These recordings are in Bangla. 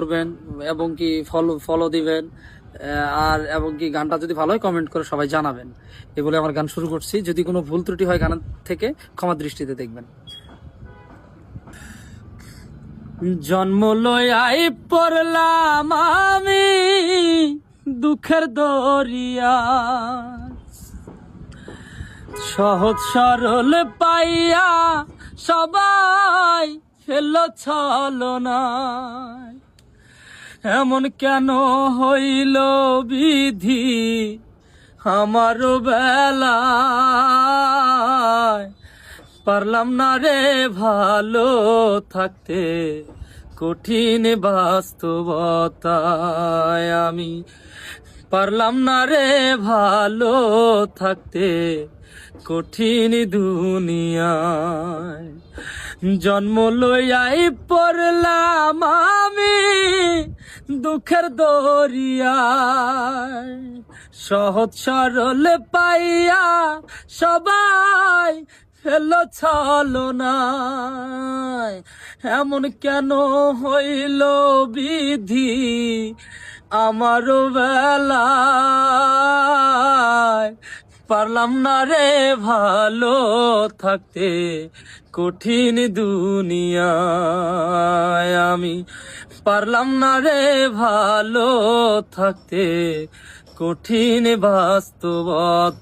করবেন এবং কি ফলো ফলো দিবেন আর এবং কি গানটা যদি ভালো হয় কমেন্ট করে সবাই জানাবেন। এ বলে আমার গান শুরু করছি। যদি কোনো ভুল ত্রুটি হয় গান থেকে ক্ষমা দৃষ্টিতে দেখবেন। জন্ম লয়াই পড়লাম আমি দুঃখের দরিয়া। সহজ সরল পাইয়া সবাই ফেল ছলনা এমন কেন হইল বিধি আমার বেলায়? পারলাম না রে ভালো থাকতে, কঠিন বাস্তবতায় আমি। পারলাম না রে ভালো থাকতে, কঠিন দুনিয়ায়। জন্ম লইয়াই পড়লাম আমি দুঃখের দরিয়ায়, সহজ সরল পাইয়া সবাই ফেল ছলনায়। এমন কেন হইল বিধি আমার বেলায়? পারলাম না রে ভালো থাকতে কঠিন দুনিয়ায়। আমি পারলাম না রে ভালো থাকতে। কঠিন বাস্তবতায়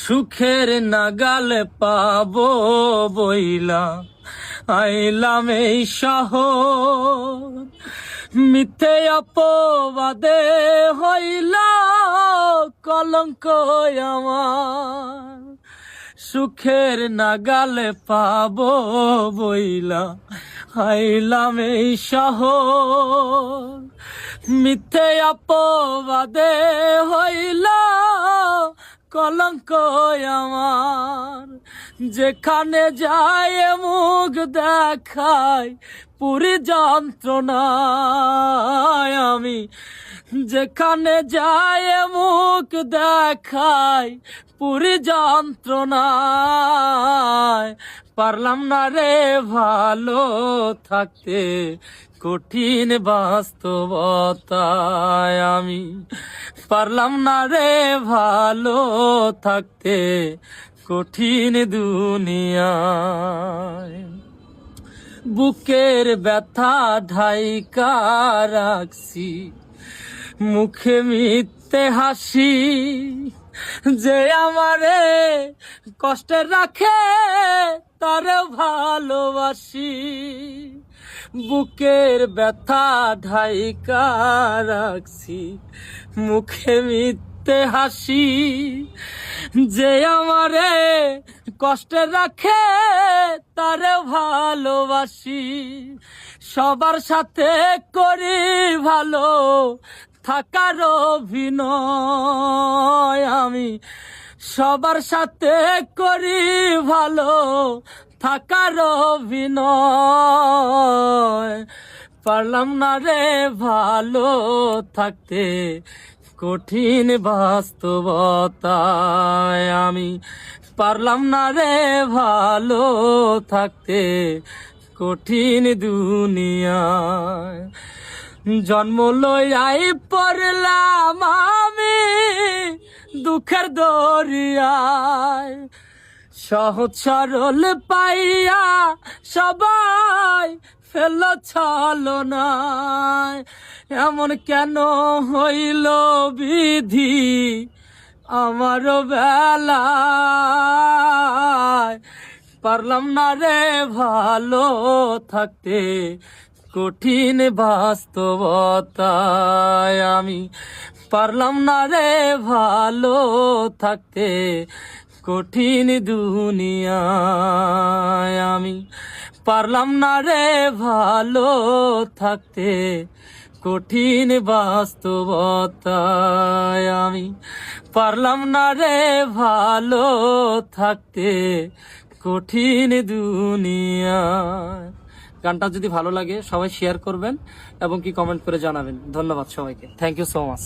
সুখের নাগাল পাব বইলা। আইলাম এই শহর, মিথ্যে অপবাদে হইল কলঙ্ক আমার। সুখের নাগালে পাবো বইলা। আইলাম এই শহর, মিথ্যে অপবাদে হইল। কলঙ্ক আমার, যেখানে যায় মুখ দেখায়, পুরী যন্ত্রণায় আমি যেখানে যায় মুখ দেখায়, পুরি যন্ত্রণায়। পারলাম না রে ভালো থাকতে, কঠিন বাস্তবতায় আমি। পারলাম না রে ভালো থাকতে, কঠিন দুনিয়ায়। বুকের ব্যথা ঢাইকা রাখছি মুখে মিথ্যে হাসি যে আমারে কষ্টে রাখে তারে ভালোবাসি। বুকের ব্যথা ঢাইকা রাখছি, মুখে মিথ্যে হাসি যে আমারে কষ্টে রাখে তারে ভালোবাসি। সবার সাথে করি ভালো থাকার অভিনয় আমি সবার সাথে করি ভালো, থাকার অভিনয়। পারলাম না রে ভালো থাকতে, কঠিন বাস্তবতায় আমি পারলাম না রে ভালো থাকতে, কঠিন দুনিয়ায়। জন্ম লইয়াই পড়লাম আমি দুঃখের দরিয়ায়। সহজ সরল পাইয়া সবাই ফেল ছলনায়। এমন কেন হইল বিধি আমার বেলায়? পারলাম না রে ভালো থাকতে কঠিন বাস্তবতায় আমি পারলাম না রে ভালো থাকতে। কঠিন দুনিয়ায় আমি পারলাম না রে ভালো থাকতে। কঠিন বাস্তবতায় আমি পারলাম না রে ভালো থাকতে। কঠিন দুনিয়ায় গানটা যদি ভালো লাগে সবাই শেয়ার করবেন এবং কি কমেন্ট করে জানাবেন। ধন্যবাদ সবাইকে। Thank you so much